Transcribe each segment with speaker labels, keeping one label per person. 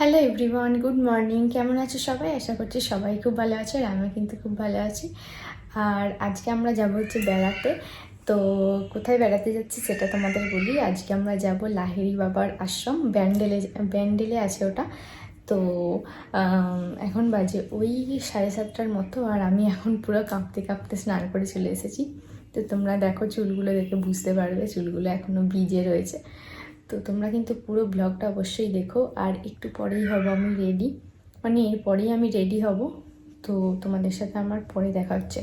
Speaker 1: Hello everyone good morning কেমন আছো সবাই? আশা করছি সবাই খুব ভালো আছে আর আমি কিন্তু খুব ভালো আছি। আর আজকে আমরা যাব হচ্ছে বেড়াতে। তো কোথায় বেড়াতে যাচ্ছি সেটা তোমাদের বলি। আজকে আমরা যাব লাহিড়ি বাবার আশ্রম, ব্যান্ডেলে ব্যান্ডেলে আছে ওটা। তো এখন বাজে ওই সাড়ে সাতটার মতো আর আমি এখন পুরো কাঁপতে কাঁপতে স্নান করে চলে এসেছি। তো তোমরা দেখো চুলগুলো দেখে বুঝতে পারবে, চুলগুলো এখনও ভিজে রয়েছে। তো তোমরা কিন্তু পুরো ব্লগটা অবশ্যই দেখো, আর একটু পরেই হব আমি রেডি মানে এরপরেই আমি রেডি হব, তো তোমাদের সাথে আমার পরে দেখা হচ্ছে।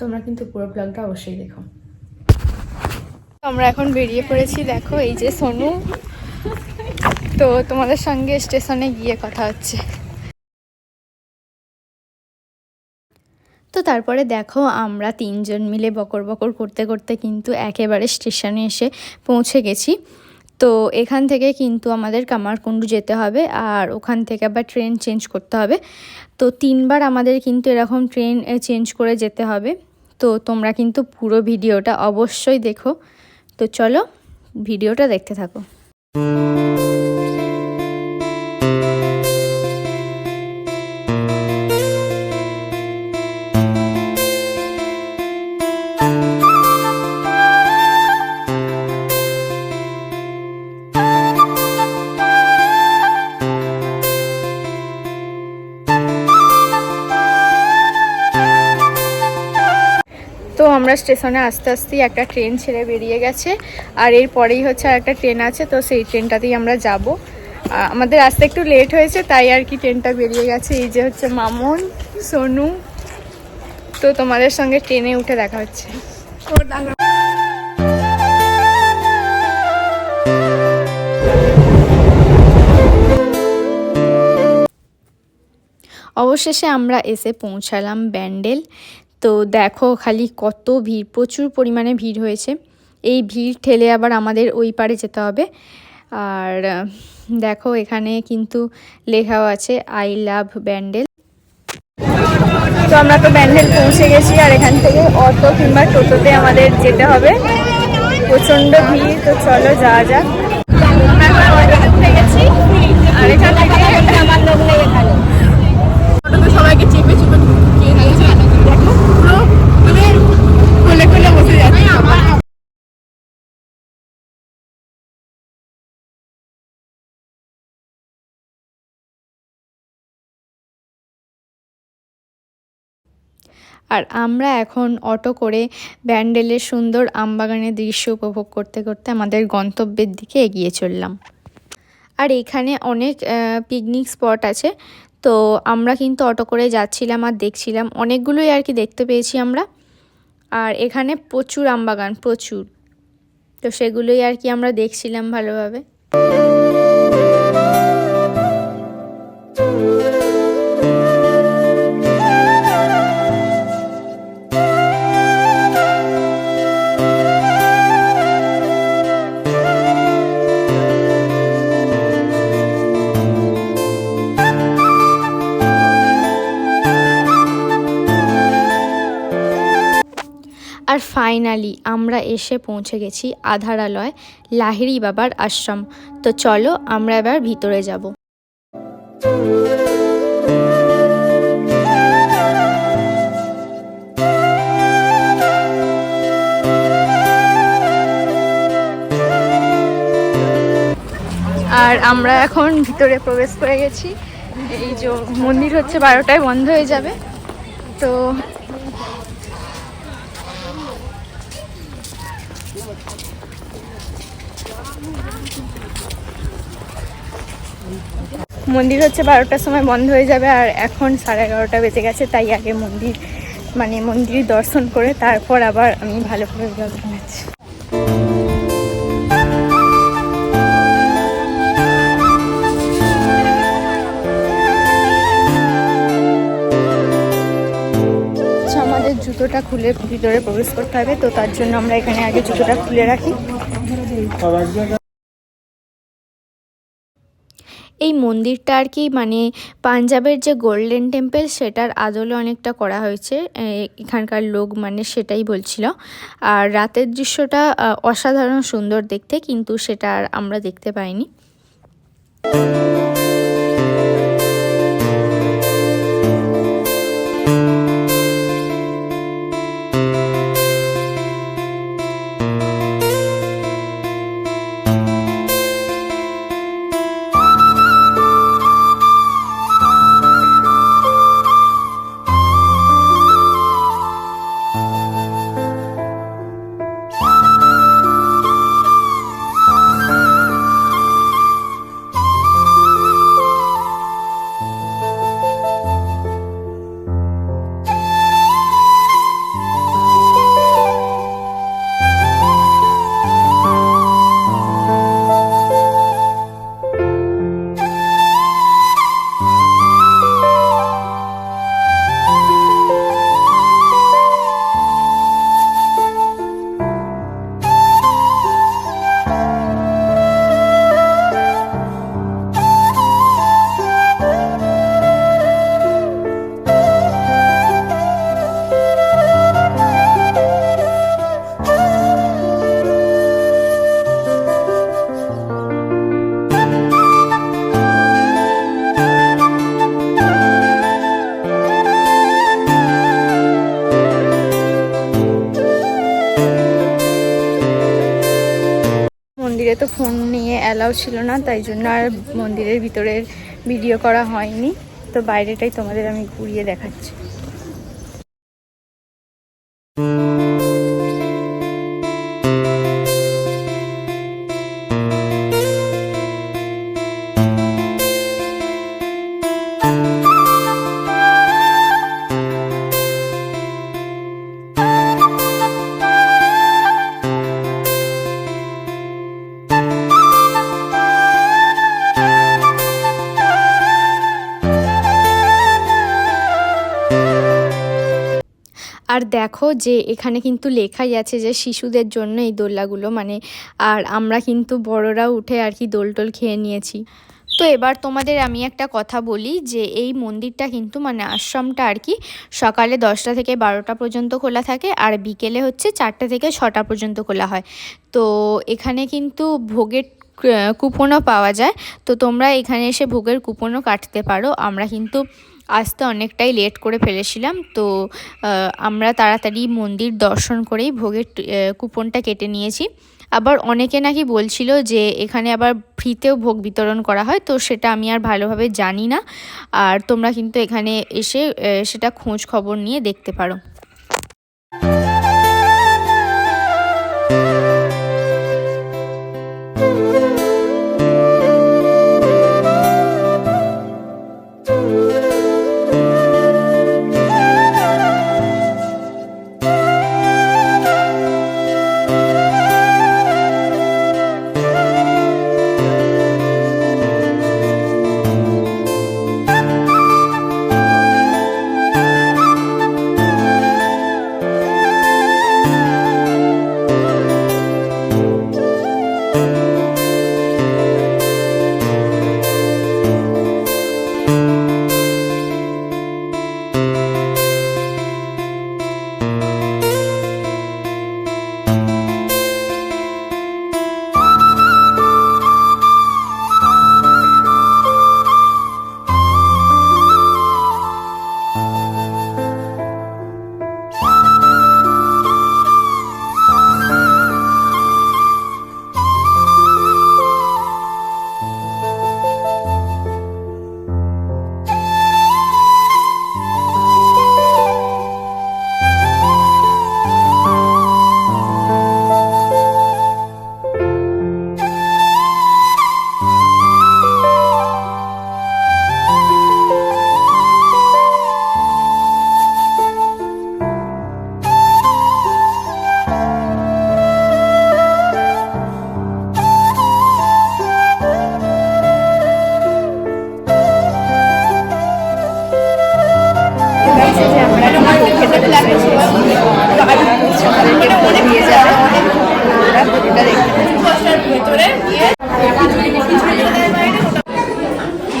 Speaker 1: তোমরা কিন্তু পুরো ব্লগটা অবশ্যই দেখো। আমরা এখন বেরিয়ে পড়েছি, দেখো, এই যে সোনু। তো তোমাদের সঙ্গে স্টেশনে গিয়ে কথা হচ্ছে। তো তারপরে দেখো, আমরা তিনজন মিলে বকর বকর করতে করতে কিন্তু একেবারে স্টেশনে এসে পৌঁছে গেছি। তো এখান থেকে কিন্তু আমাদের কামারকুণ্ডু যেতে হবে আর ওখান থেকে আবার ট্রেন চেঞ্জ করতে হবে। তো তিনবার আমাদের কিন্তু এরকম ট্রেন চেঞ্জ করে যেতে হবে। তো তোমরা কিন্তু পুরো ভিডিওটা অবশ্যই দেখো। তো চলো ভিডিওটা দেখতে থাকো। তো আমরা স্টেশনে আস্তে আস্তেই একটা ট্রেন ছেড়ে বেরিয়ে গেছে, আর এরপরেই হচ্ছে আর একটা ট্রেন আছে, তো সেই ট্রেনটাতেই আমরা যাব। আমাদের আসতে একটু লেট হয়েছে, তাই আর কি ট্রেনটা বেরিয়ে গেছে। এই যে হচ্ছে মামন, সোনু, তো তোমাদের সঙ্গে ট্রেনে উঠে দেখা হচ্ছে। অবশেষে আমরা এসে পৌঁছালাম ব্যান্ডেল। তো দেখো খালি কত ভিড়, প্রচুর পরিমাণে ভিড় হয়েছে। এই ভিড় ঠেলে আবার আমাদের ওই পারে যেতে হবে। আর দেখো এখানে কিন্তু লেখাও আছে আই লাভ ব্যান্ডেল তো আমরা তো ব্যান্ডেল পৌঁছে গেছি, আর এখান থেকে অটো কিংবা টোটোতে আমাদের যেতে হবে। প্রচণ্ড ভিড়, তো চলো যাওয়া যাক। আর এখান থেকে আমার লোক নেই এখানে। সবাইকে চেপে চেপে ঢুকিয়ে দিয়েছে দেখো পুরো মানে কোলে কোলে বসে যাচ্ছে আর আমরা এখন অটো করে ব্যান্ডেলের সুন্দর আমবাগানের দৃশ্য উপভোগ করতে করতে আমাদের গন্তব্যের দিকে এগিয়ে চললাম। আর এখানে অনেক পিকনিক স্পট আছে। তো আমরা কিন্তু অটো করে যাচ্ছিলাম আর দেখছিলাম। অনেকগুলোই আর কি দেখতে পেয়েছি আমরা। আর এখানে প্রচুর আমবাগান, প্রচুর। তো সেগুলোই আর কি আমরা দেখছিলাম ভালোভাবে। আর ফাইনালি আমরা এসে পৌঁছে গেছি আধারালয় লাহিড়ি বাবার আশ্রম। তো চলো আমরা এবার ভিতরে যাব। আর আমরা এখন ভিতরে প্রবেশ করে গেছি। এই যে মন্দির হচ্ছে বারোটায় বন্ধ হয়ে যাবে। তো মন্দির হচ্ছে বারোটার সময় বন্ধ হয়ে যাবে আর এখন সাড়ে এগারোটা বেজে গেছে তাই আগে মন্দির মানে মন্দির দর্শন করে তারপর আবার আমি ভালো করে ব্লগ বানাচ্ছি। আচ্ছা, জুতোটা খুলে ভিতরে প্রবেশ করতে হবে তো তার জন্য আমরা এখানে আগে জুতোটা খুলে রাখি। এই মন্দিরটা আর কি মানে পাঞ্জাবের যে গোল্ডেন টেম্পল সেটার আদলে অনেকটা করা হয়েছে এখানকার লোক মানে সেটাই বলছিল। আর রাতের দৃশ্যটা অসাধারণ সুন্দর দেখতে, কিন্তু সেটা আর আমরা দেখতে পাইনি। নিয়ে অ্যালাউ ছিল না, তাই জন্য আর মন্দিরের ভিতরের ভিডিও করা হয়নি। তো বাইরেটাই তোমাদের আমি ঘুরিয়ে দেখাচ্ছি। আর দেখো যে এখানে কিন্তু লেখাই আছে যে শিশুদের জন্য এই দোলনাগুলো মানে আর আমরা কিন্তু বড়রা উঠে আর কি দোল টোল খেয়ে নিয়েছি। তো এবার তোমাদের আমি একটা কথা বলি যে এই মন্দিরটা কিন্তু মানে আশ্রমটা আর কি সকালে দশটা থেকে বারোটা পর্যন্ত খোলা থাকে আর বিকেলে হচ্ছে চারটে থেকে ছটা পর্যন্ত খোলা হয়। তো এখানে কিন্তু ভোগের কুপনও পাওয়া যায়। তো তোমরা এখানে এসে ভোগের কুপনও কাটতে পারো। আমরা কিন্তু আসতে অনেকটাই লেট করে ফেলেছিলাম, তো আমরা তাড়াতাড়ি মন্দির দর্শন করেই ভোগের কুপনটা কেটে নিয়েছি। আবার অনেকে নাকি বলছিল যে, এখানে আবার ফ্রিতেও ভোগ বিতরণ করা হয়, তো সেটা আমি আর ভালোভাবে জানি না। আর তোমরা কিন্তু এখানে এসে সেটা খোঁজ খবর নিয়ে দেখতে পারো।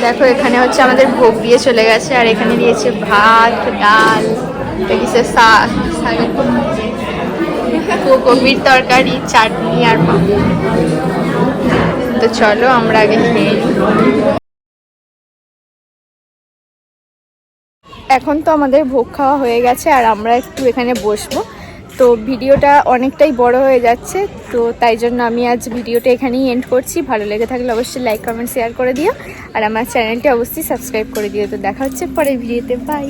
Speaker 1: দেখো, এখানে হচ্ছে আমাদের ভোগ দিয়ে চলে গেছে, আর এখানে দিয়েছে ভাত, ডাল দিয়েছে শাক তরকারি, চাটনি আর তো চলো, আমরা আগে এখন তো আমাদের ভোগ খাওয়া হয়ে গেছে, আর আমরা একটু এখানে বসবো। তো ভিডিওটা অনেকটাই বড় হয়ে যাচ্ছে, তো তাই জন্য আমি আজ ভিডিওটা এখানেই এন্ড করছি। ভালো লেগে থাকলে অবশ্যই লাইক কমেন্ট শেয়ার করে দিও। আর আমার চ্যানেলটি অবশ্যই সাবস্ক্রাইব করে দিও। তো দেখা হচ্ছে পরের ভিডিওতে বাই